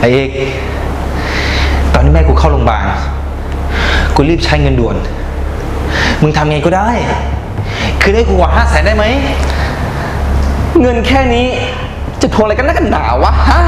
ไอ้เอกตอนนี้แม่กูเข้าโรงพยาบาล กูรีบใช้เงินด่วน มึงทำไงก็ได้ คือได้กูกว่าห้าแสนได้ไหม เงินแค่นี้จะทวงอะไรกันนักกันหนาวะฮะ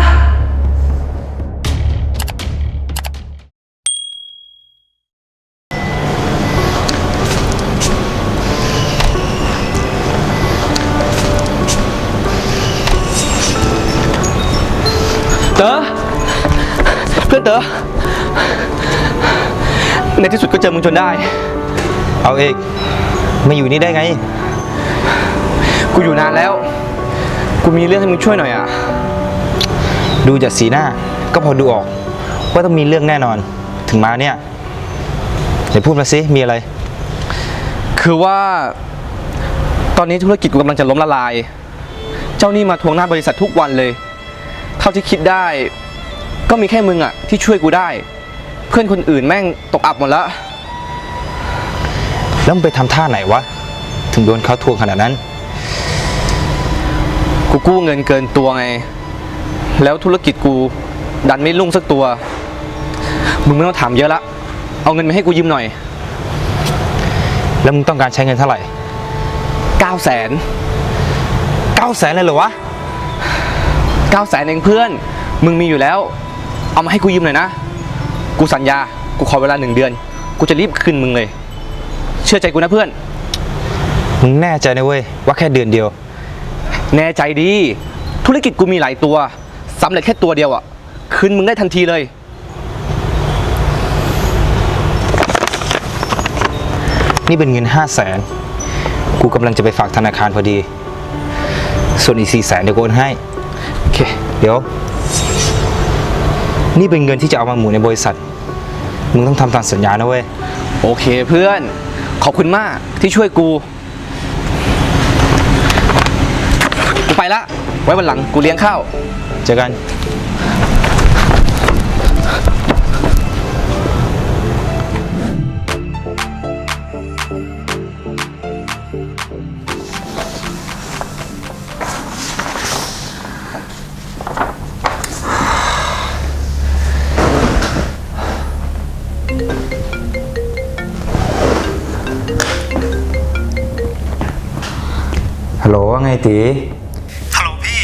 ในที่สุดก็เจอมึงจนได้ เอาเอกมาอยู่นี่ได้ไง กูอยู่นานแล้ว กูมีเรื่องให้มึงช่วยหน่อยอะ ดูจากสีหน้า ก็พอดูออก ว่าต้องมีเรื่องแน่นอน ถึงมาเนี่ยเดี๋ยวพูดมาสิมีอะไร คือว่า ตอนนี้ธุรกิจกูกำลังจะล้มละลาย เจ้าหนี้มาทวงหน้าบริษัททุกวันเลย เท่าที่คิดได้ ก็มีแค่มึงอะที่ช่วยกูได้ เพื่อนคนอื่นแม่งตกอับหมดแล้ว แล้วมึงไปทำท่าไหนวะ ถึงโดนเขาทวงขนาดนั้น กูกู้เงินเกินตัวไง แล้วธุรกิจกูดันไม่รุ่งสักตัว มึงไม่ต้องถามเยอะละ เอาเงินมาให้กูยืมหน่อย แล้วมึงต้องการใช้เงินเท่าไหร่9 0 0 0 0 เก้าแสนเลยเหรอวะ9 0 0 0 0เองเพื่อน มึงมีอยู่แล้ว เอามาให้กูยืมหน่อยนะ กูสัญญา กูขอเวลาหนึ่งเดือน กูจะรีบคืนมึงเลย เชื่อใจกูนะเพื่อน มึงแน่ใจนะเว้ยว่าแค่เดือนเดียว แน่ใจดี ธุรกิจกูมีหลายตัวสำเร็จแค่ตัวเดียวอะ คืนมึงได้ทันทีเลย นี่เป็นเงินห้าแสนกูกำลังจะไปฝากธนาคารพอดี ส่วนอีกสี่แสนเดี๋ยวกูโอนให้ โอเค เดี๋ยว นี่เป็นเงินที่จะเอามาหมุนในบริษัท มึงต้องทำตามสัญญานะเว้ย โอเคเพื่อน ขอบคุณมากที่ช่วยกู กูไปละ ไว้วันหลังกูเลี้ยงข้าว เจอกัน ว่าไงตีฮัลโหลพี่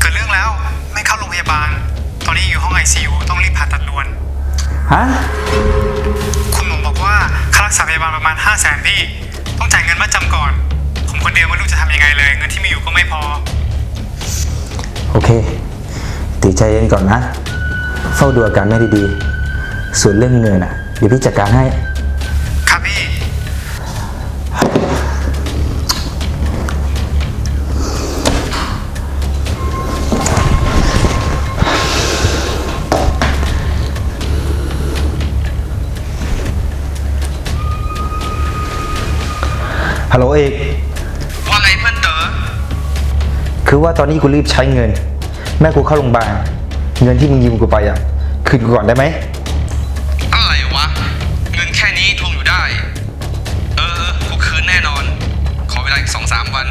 เกิดเรื่องแล้วไม่เข้าโรงพยาบาล ตอนนี้อยู่ห้อง ICU ต้องรีบผ่าตัดด่วน ฮะ คุณหมอบอกว่าค่ารักษาพยาบาลประมาณ 5 0 0แสนพี่ ต้องจ่ายเงินมาจำก่อน ผมคนเดียวไม่รู้จะทำยังไงเลย เงินที่มีอยู่ก็ไม่พอ โอเค ตีใจเย็นก่อนนะ เฝ้าดูอาการแม่ดีๆ ส่วนเรื่องเงินอะ เดี๋ยวพี่จัดการให้ ฮัลโหลเอกว่าไงเพื่อนเต๋อ คือว่าตอนนี้กูรีบใช้เงิน แม่กูเข้าโรงพยาบาล เงินที่มึงยืมกูไปอะ คืนกูก่อนได้ไหม อะไรวะ เงินแค่นี้ทวงอยู่ได้ เออเออกูคืนแน่นอน ขอเวลาอีกสองสามวัน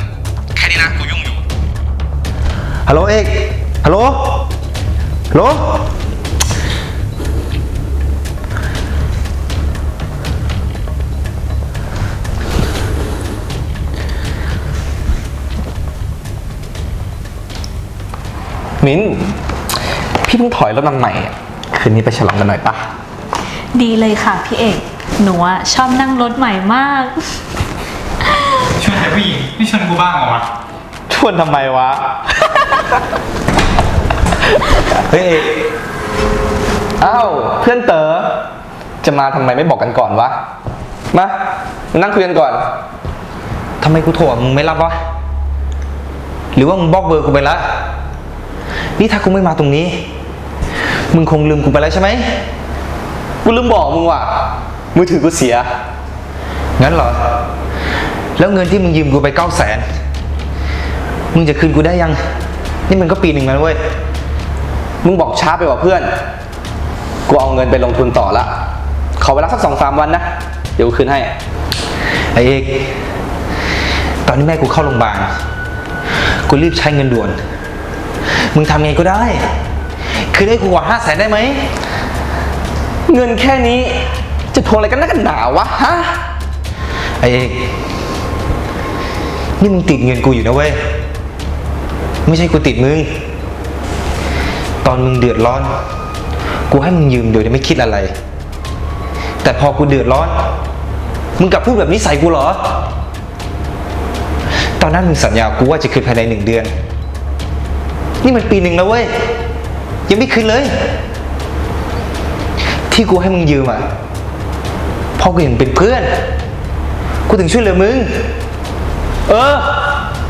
แค่นี้นะกูยุ่งอยู่ ฮัลโหลเอกฮัลโหลฮัลโหล มิ้น พี่เพิ่งถอยรถมาใหม่อะคืนนี้ไปฉลองกันหน่อยปะดีเลยค่ะพี่เอก หนูอะชอบนั่งรถใหม่มาก ชวนแต่ผู้หญิงไม่ชวนกูบ้างเหรอวะชวนทำไมวะ เฮ้ยเอกอ้าวเพื่อนเต๋อจะมาทำไมไม่บอกกันก่อนวะ มามานั่งคุยกันก่อนทำไมกูโทรอะมึงไม่รับวะ หรือว่ามึงบล็อกเบอร์กูไปละ นี่ถ้ากูไม่มาตรงนี้ มึงคงลืมกูไปแล้วใช่ไหม กูลืมบอกมึงว่ะ มือถือกูเสีย งั้นเหรอ แล้วเงินที่มึงยืมกูไปเก้าแสน มึงจะคืนกูได้ยัง นี่มันก็ปีหนึ่งแล้วเว้ย มึงบอกช้าไปว่ะเพื่อน กูเอาเงินไปลงทุนต่อละ ขอเวลาสักสองสามวันนะ เดี๋ยวกูคืนให้ ไอเอก ตอนนี้แม่กูเข้าโรงพยาบาล กูรีบใช้เงินด่วน มึงทำไงก็ได้ คืนให้กูกว่าห้าแสนได้ไหม เงินแค่นี้จะโทรอะไรกันนักกันหนาวะฮะ ไอเอกนี่มึงติดเงินกูอยู่นะเว้ย ไม่ใช่กูติดมึง ตอนมึงเดือดร้อน กูให้มึงยืมโดยที่ไม่คิดอะไร แต่พอกูเดือดร้อน มึงกลับพูดแบบนี้ใส่กูเหรอ ตอนนั้นมึงสัญญากูว่าจะคืนภายในหนึ่งเดือน นี่มันปีหนึ่งแล้วเว้ย ยังไม่คืนเลย ที่กูให้มึงยืมอะเพราะกูเห็นเป็นเพื่อน กูถึงช่วยเหลือมึง เออ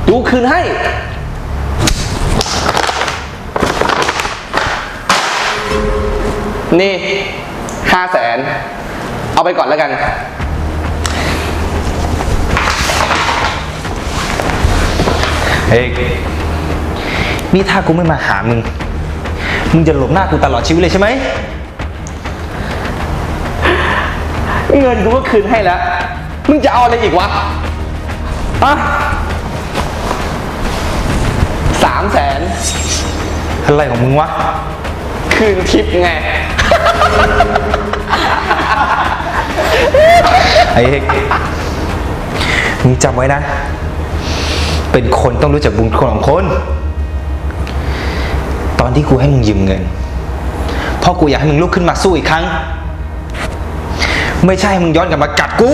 ดูคืนให้ นี่ห้าแสน เอาไปก่อนแล้วกันเอก นี่ถ้ากูไม่มาหามึง มึงจะหลบหน้ากูตลอดชีวิตเลยใช่ไหม เงินกูก็คืนให้แล้ว มึงจะเอาอะไรอีกวะอะสามแสนอะไรของมึงวะ คืนทิปไง ไอ้เอกมึงจำไว้นะ เป็นคนต้องรู้จักบุญคุณของคน ตอนที่กูให้มึงยืมเงิน เพราะกูอยากให้มึงลุกขึ้นมาสู้อีกครั้ง ไม่ใช่ให้มึงย้อนกลับมากัดกู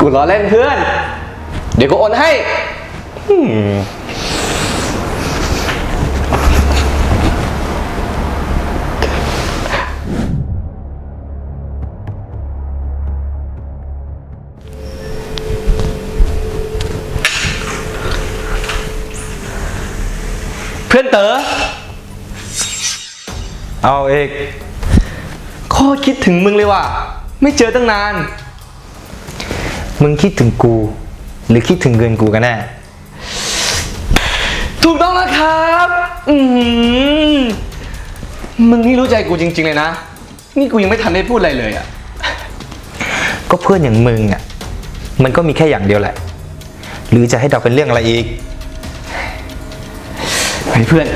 กูล้อเล่นเพื่อน เดี๋ยวกูโอนให้ พื่อนเต๋อ เอาเอกโคตรคิดถึงมึงเลยว่ะ ไม่เจอตั้งนาน มึงคิดถึงกู หรือคิดถึงเงินกูกันแน่ ถูกต้องแล้วครับ อือหือมึงนี่รู้ใจกูจริง ๆ เลยนะ นี่กูยังไม่ทันได้พูดอะไรเลยอะก็เพื่อนอย่างมึงอะ มันก็มีแค่อย่างเดียวแหละ หรือจะให้เดาเป็นเรื่องอะไรอีก เฮ้ยเพื่อน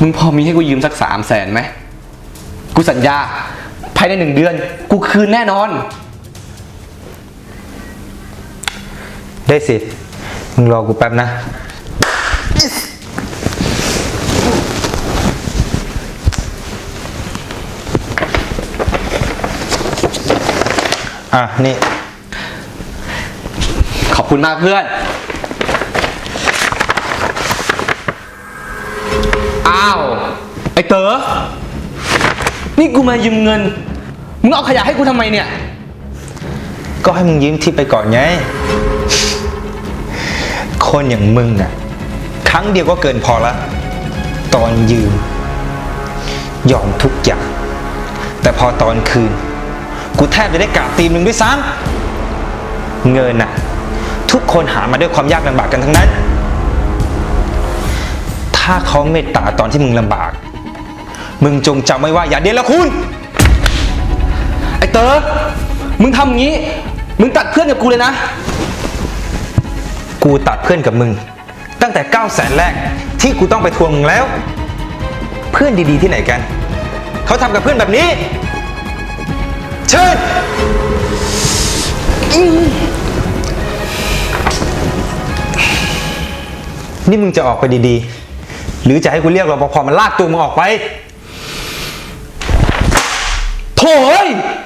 มึงพอมีให้กูยืมสักสามแสนไหม กูสัญญา ภายในหนึ่งเดือน กูคืนแน่นอน ได้สิ มึงรอกูแป๊บนะ อะ นี่ ขอบคุณมากเพื่อน อ้าว ไอเต๋อ นี่กูมายืมเงิน มึงเอาขยะให้กูทำไมเนี่ย ก็ให้มึงยืมที่ไปก่อนไง คนอย่างมึงอะ ครั้งเดียวก็เกินพอละ ตอนยืม ยอมทุกอย่าง แต่พอตอนคืน กูแทบจะได้กราบตีนมึงด้วยซ้ำเงินน่ะ ทุกคนหามาด้วยความยากลำบากกันทั้งนั้น ถ้าเขาเมตตาตอนที่มึงลำบาก มึงจงจำไว้ว่าอย่าเดรคุณ ไอเต๋อมึงทำงี้ มึงตัดเพื่อนกับกูเลยนะ กูตัดเพื่อนกับมึง ตั้งแต่9แสนแรกที่กูต้องไปทวงมึงแล้ว เพื่อนดีๆที่ไหนกัน เขาทำกับเพื่อนแบบนี้ เชิญอื้อนี่มึงจะออกไปดีๆ หรือจะให้กูเรียกรปภมันลากตัวมึงออกไป โ